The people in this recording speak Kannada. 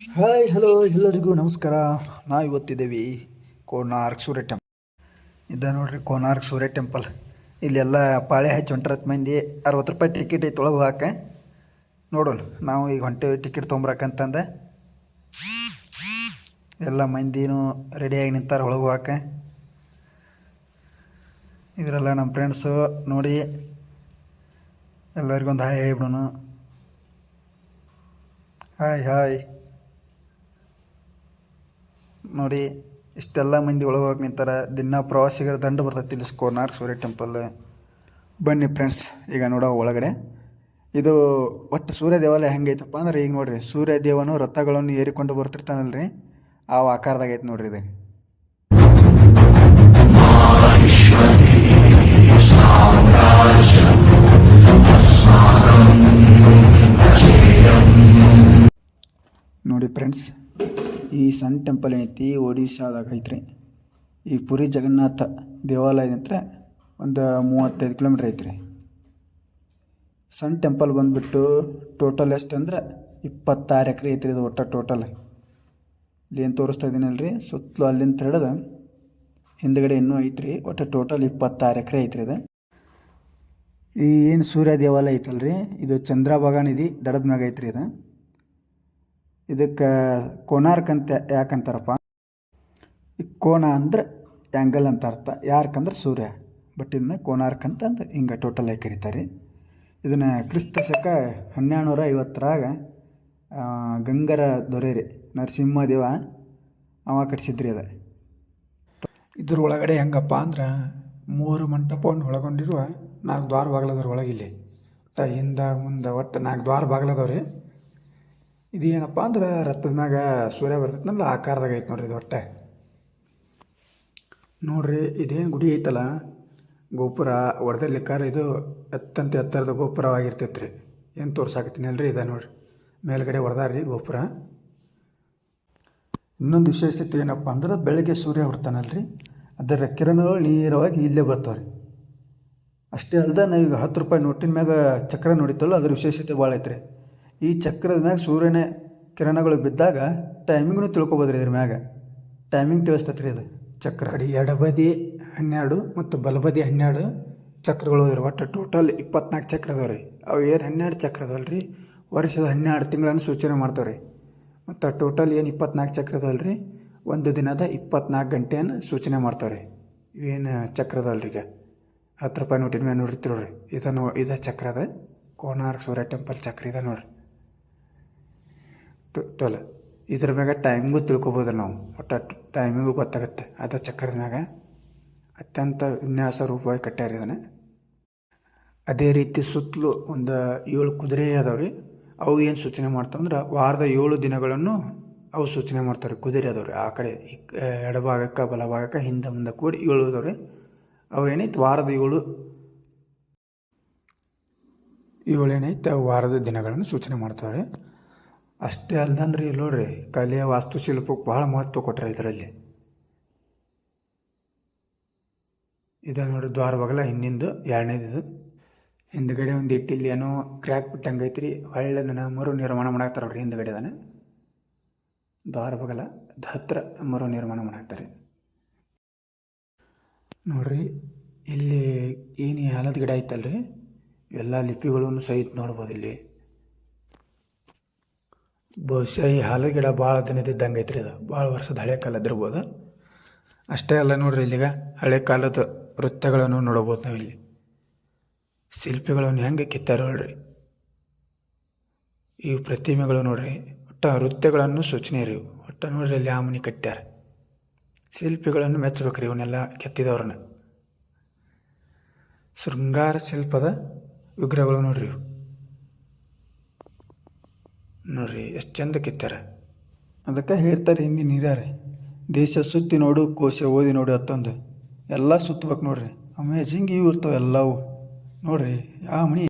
ಹಾಯ್ ಹಲೋ ಎಲ್ಲರಿಗೂ ನಮಸ್ಕಾರ. ನಾವು ಇವತ್ತಿದ್ದೀವಿ ಕೋನಾರ್ಕ್ ಸೂರ್ಯ ಟೆಂಪಲ್ ಇದ ನೋಡ್ರಿ, ಕೋನಾರ್ಕ್ ಸೂರ್ಯ ಟೆಂಪಲ್ ಇಲ್ಲೆಲ್ಲ ಪಾಳೆ ಹಚ್ಚಿ ಹೊಂಟ್ರತ್ ಮಂದಿ ಅರವತ್ತು ರೂಪಾಯಿ ಟಿಕೆಟ್ ಐತಿ ಒಳಗೆ ಹಾಕೆ ನೋಡೋಣ, ನಾವು ಈಗ ಹೊಂಟೆ ಟಿಕೆಟ್ ತೊಗೊಂಬರಕಂತಂದೆ ಎಲ್ಲ ಮಂದಿನೂ ರೆಡಿಯಾಗಿ ನಿಂತಾರೆ ಒಳಗೆ ಹಾಕೆ ಇವರೆಲ್ಲ ನಮ್ಮ ಫ್ರೆಂಡ್ಸು ನೋಡಿ, ಎಲ್ಲರಿಗೊಂದು ಹಾಯ್ ಹೇಳ್ಬಿಡೋಣ ಹಾಯ್ ಹಾಯ್ ನೋಡಿ, ಇಷ್ಟೆಲ್ಲ ಮಂದಿ ಒಳಗೆ ನಿಂತಾರೆ. ದಿನ ಪ್ರವಾಸಿಗರ ದಂಡ ಬರ್ತೈತಿ ಇಲ್ಲಿ ಕೋನಾರ್ಕ್ ಸೂರ್ಯ ಟೆಂಪಲ್. ಬನ್ನಿ ಫ್ರೆಂಡ್ಸ್, ಈಗ ನೋಡೋ ಒಳಗಡೆ. ಇದು ಒಟ್ಟು ಸೂರ್ಯ ದೇವಾಲಯ ಹೆಂಗೈತಪ್ಪ ಅಂದ್ರೆ ಈಗ ನೋಡಿರಿ, ಸೂರ್ಯ ದೇವನು ರಥಗಳನ್ನು ಏರಿಕೊಂಡು ಬರ್ತಿರ್ತಾನಲ್ರಿ. ಆ ಆಕಾರದಾಗೈತೆ ನೋಡ್ರಿ ಇದು. ನೋಡಿ ಫ್ರೆಂಡ್ಸ್ ಈ ಸಣ್ಣ ಟೆಂಪಲ್ ಏನೈತಿ? ಒಡಿಶಾದಾಗ ಐತ್ರಿ. ಈ ಪುರಿ ಜಗನ್ನಾಥ ದೇವಾಲಯದಂತ್ರ ಒಂದು ಮೂವತ್ತೈದು ಕಿಲೋಮೀಟ್ರ್ ಐತ್ರಿ. ಸಣ್ಣ ಟೆಂಪಲ್ ಬಂದುಬಿಟ್ಟು ಟೋಟಲ್ ಎಷ್ಟು ಅಂದ್ರೆ ಇಪ್ಪತ್ತಾರು ಎಕರೆ ಐತ್ರಿ ಇದು ಒಟ್ಟು ಟೋಟಲ್. ಏನು ತೋರಿಸ್ತಾ ಇದ್ದೀನಲ್ರಿ ಸುತ್ತಲೂ ಅಲ್ಲಿಂದ ಹಿಡಿದು ಹಿಂದ್ಗಡೆ ಇನ್ನೂ ಐತ್ರಿ. ಒಟ್ಟು ಟೋಟಲ್ ಇಪ್ಪತ್ತಾರು ಎಕರೆ ಐತ್ರಿ ಇದು. ಈ ಏನು ಸೂರ್ಯ ದೇವಾಲಯ ಐತಲ್ರಿ? ಇದು ಚಂದ್ರಭಾಗ ನಿಧಿ ದಡದ ಮ್ಯಾಗ ಐತ್ರಿ ಇದು. ಇದಕ್ಕೆ ಕೋನಾರ್ಕ್ ಅಂತ ಯಾಕಂತಾರಪ್ಪ ಕೋಣ ಅಂದ್ರೆ ಆ್ಯಂಗಲ್ ಅಂತ ಅರ್ಥ. ಯಾರ್ಕಂದ್ರೆ ಸೂರ್ಯ. ಬಟ್ ಇದನ್ನ ಕೋನಾರ್ಕ್ ಅಂತ ಹಿಂಗೆ ಟೋಟಲ್ ಆಗಿ ಕರೀತಾರೆ. ಇದನ್ನು ಕ್ರಿಸ್ತ ಶಕ ಹನ್ನೆರಡುನೂರ ಐವತ್ತರಾಗ ಗಂಗರ ದೊರೆ ರೀ, ನರಸಿಂಹದೇವ ಅವ ಕಟ್ಸಿದ್ರಿ ಅದ. ಇದ್ರ ಒಳಗಡೆ ಹೆಂಗಪ್ಪ ಅಂದ್ರೆ ಮೂರು ಮಂಟಪವನ್ನು ಒಳಗೊಂಡಿರುವ ನಾಲ್ಕು ದ್ವಾರ ಬಾಗ್ಲದವ್ರ ಒಳಗಿಲ್ಲಿ ಹಿಂದೆ, ಮುಂದೆ ಒಟ್ಟು ನಾಲ್ಕು ದ್ವಾರ ಬಾಗ್ಲದವ್ರಿ ಇದು ಏನಪ್ಪ ಅಂದ್ರೆ ರಥದಾಗ ಸೂರ್ಯ ಬರ್ತೈತನಲ್ಲ, ಆಕಾರದಾಗ ಐತೆ ನೋಡ್ರಿ ಇದು ಹೊಟ್ಟೆ. ನೋಡ್ರಿ, ಇದೇನು ಗುಡಿ ಐತಲ್ಲ, ಗೋಪುರ ಹೊಡೆದಲ್ಲಿಕ್ಕಾರ ಇದು ಎತ್ತಂತ ಎತ್ತರದ ಗೋಪುರವಾಗಿರ್ತೈತೆ ರೀ ಏನು ತೋರ್ಸಾಕತ್ತೀನಿ ಅಲ್ರಿ ಇದೆ ನೋಡ್ರಿ. ಮೇಲ್ಗಡೆ ಹೊಡೆದಾರ್ರಿ ಗೋಪುರ. ಇನ್ನೊಂದು ವಿಶೇಷತೆ ಏನಪ್ಪ ಅಂದ್ರೆ, ಬೆಳಗ್ಗೆ ಸೂರ್ಯ ಹೊಡ್ತಾನಲ್ರಿ ಅದರ ಕಿರಣಗಳು ನೇರವಾಗಿ ಇಲ್ಲೇ ಬರ್ತಾವ್ರಿ. ಅಷ್ಟೇ ಅಲ್ಲದೆ ನಾವೀಗ ಹತ್ತು ರೂಪಾಯಿ ನೋಟಿನ ಮ್ಯಾಗ ಚಕ್ರ ನೋಡಿತ್ತಲ್ಲ, ಅದ್ರ ವಿಶೇಷತೆ ಭಾಳ ಐತ್ರಿ. ಈ ಚಕ್ರದ ಮ್ಯಾಗ ಸೂರ್ಯನ ಕಿರಣಗಳು ಬಿದ್ದಾಗ ಟೈಮಿಂಗ್ನು ತಿಳ್ಕೊಬೋದ್ರಿ ಇದ್ರ ಮ್ಯಾಗ. ಟೈಮಿಂಗ್ ತಿಳಿಸ್ತೈತೆ ರೀ ಅದು ಚಕ್ರ. ಅಡಿ ಎಡಬದಿ ಹನ್ನೆರಡು ಮತ್ತು ಬಲಬದಿ ಹನ್ನೆರಡು ಚಕ್ರಗಳು ಇರುವ ಒಟ್ಟು ಟೋಟಲ್ ಇಪ್ಪತ್ನಾಲ್ಕು ಚಕ್ರ ಅದಾವ ರೀ ಅವು ಏನು ಹನ್ನೆರಡು ಚಕ್ರ ರೀ ವರ್ಷದ ಹನ್ನೆರಡು ತಿಂಗಳನ್ನು ಸೂಚನೆ ಮಾಡ್ತಾವೆ ರೀ ಮತ್ತು ಟೋಟಲ್ ಏನು ಇಪ್ಪತ್ನಾಲ್ಕು ಚಕ್ರ ರೀ ಒಂದು ದಿನದ ಇಪ್ಪತ್ನಾಲ್ಕು ಗಂಟೆಯನ್ನು ಸೂಚನೆ ಮಾಡ್ತಾವೆ ರೀ ಇವೇನು ಚಕ್ರ ರೀ ಈಗ? ಹತ್ತು ರೂಪಾಯಿ ನೋಟಿನ ಮೇಲೆ ನೋಡಿರ್ತೀವಿ ನೋಡ್ರಿ. ಇದನ್ನು ಇದು ಚಕ್ರ ಅದ. ಸೂರ್ಯ ಟೆಂಪಲ್ ಚಕ್ರ ಇದೆ ನೋಡ್ರಿ. ಟೋಟಲ್ ಇದ್ರ ಮ್ಯಾಗ ಟೈಮಿಂಗು ತಿಳ್ಕೊಬೋದು ನಾವು. ಒಟ್ಟು ಟೈಮಿಗೂ ಗೊತ್ತಾಗುತ್ತೆ. ಅದ ಚಕ್ರದ ಮ್ಯಾಗ. ಅತ್ಯಂತ ವಿನ್ಯಾಸ ರೂಪವಾಗಿ ಕಟ್ಟ್ಯಾರ ಇದನ್ನು. ಅದೇ ರೀತಿ ಸುತ್ತಲೂ ಒಂದು ಏಳು ಕುದುರೆ ಅದಾವೆ ರೀ ಅವು ಏನು ಸೂಚನೆ ಮಾಡ್ತಂದ್ರೆ ವಾರದ ಏಳು ದಿನಗಳನ್ನು ಅವು ಸೂಚನೆ ಮಾಡ್ತಾರೆ ಕುದುರೆ ಅದಾವೆ ರೀ ಆ ಕಡೆ ಎಡಭಾಗಕ್ಕೆ, ಬಲಭಾಗಕ್ಕೆ, ಹಿಂದೆ ಮುಂದೆ ಕೂಡಿ ಏಳು ಅದಾವೆ ರೀ ಅವು ಏನೈತೆ? ವಾರದ ಏಳು ಏಳು ಏನೈತೆ? ವಾರದ ದಿನಗಳನ್ನು ಸೂಚನೆ ಮಾಡ್ತಾರೆ ಅಷ್ಟೇ ಅಲ್ಲದಂದ್ರೆ ಇಲ್ಲಿ ನೋಡ್ರಿ ಕಲೆಯ ವಾಸ್ತುಶಿಲ್ಪಕ್ಕೆ ಭಾಳ ಮಹತ್ವ ಕೊಟ್ಟರೆ ಇದರಲ್ಲಿ. ಇದು ನೋಡಿ ದ್ವಾರ ಬಗಲ ಹಿಂದಿಂದು ಎರಡನೇದು ಹಿಂದ್ಗಡೆ ಒಂದು ಇಟ್ಟಿಲ್ಲಿ ಏನೋ ಕ್ರ್ಯಾಕ್ ಬಿಟ್ಟಂಗೆ ಐತ್ರಿ, ಒಳ್ಳೆದನ್ನ ಮರು ನಿರ್ಮಾಣ ಮಾಡಾಕ್ತಾರೆ ಅವ್ರಿ ಹಿಂದ್ಗಡೆ ಅದನ್ನು. ದ್ವಾರ ಬಗಲ ಹತ್ರ ಮರು ನಿರ್ಮಾಣ ಮಾಡಾಕ್ತಾರೆ ನೋಡ್ರಿ, ಇಲ್ಲಿ ಏನು ಈ ಆಲದ ಗಿಡ ಐತಲ್ರಿ, ಎಲ್ಲ ಲಿಪಿಗಳನ್ನು ಸಹಿತ ನೋಡ್ಬೋದು ಇಲ್ಲಿ. ಬಹುಶಃ ಈ ಆಲದ ಗಿಡ ಭಾಳ ದಿನದಿದ್ದಂಗೆ ಐತ್ರಿ ಅದು. ಭಾಳ ವರ್ಷದ ಹಳೆ ಕಾಲದ ಇರ್ಬೋದು ಅಷ್ಟೇ ಅಲ್ಲ ನೋಡ್ರಿ ಇಲ್ಲಿಗ ಹಳೆ ಕಾಲದ ವೃತ್ತಗಳನ್ನು ನೋಡ್ಬೋದು ನಾವು ಇಲ್ಲಿ ಶಿಲ್ಪಿಗಳನ್ನು ಹೆಂಗೆ ಕಿತ್ತಾರ ನೋಡ್ರಿ. ಈ ಪ್ರತಿಮೆಗಳು ನೋಡ್ರಿ. ಒಟ್ಟ ನೃತ್ಯಗಳನ್ನು ಸೂಚನೆ ರೀ ಒಟ್ಟ ನೋಡ್ರಿ ಇಲ್ಲಿ ಆ ಮನೆ ಕಟ್ಟ್ಯಾರ. ಶಿಲ್ಪಿಗಳನ್ನು ಮೆಚ್ಚಬೇಕ್ರಿ ಇವನ್ನೆಲ್ಲ ಕೆತ್ತಿದವ್ರನ್ನ. ಶೃಂಗಾರ ಶಿಲ್ಪದ ವಿಗ್ರಹಗಳು ನೋಡ್ರಿ ಇವು. ನೋಡ್ರಿ, ಎಷ್ಟು ಚಂದ ಕಿತ್ತಾರೆ ಅದಕ್ಕೆ ಹೇಳ್ತಾರೆ ಹಿಂದಿ ನೀರಾರೆ ದೇಶ ಸುತ್ತಿ ನೋಡು, ಕೋಶ ಓದಿ ನೋಡು ಅತ್ತೊಂದು. ಎಲ್ಲ ಸುತ್ತಬೇಕು ನೋಡ್ರಿ. ಅಮೇಜಿಂಗ್ ಇವು ಇರ್ತಾವೆ ಎಲ್ಲವು. ನೋಡ್ರಿ ಯಾವ ಮನೆ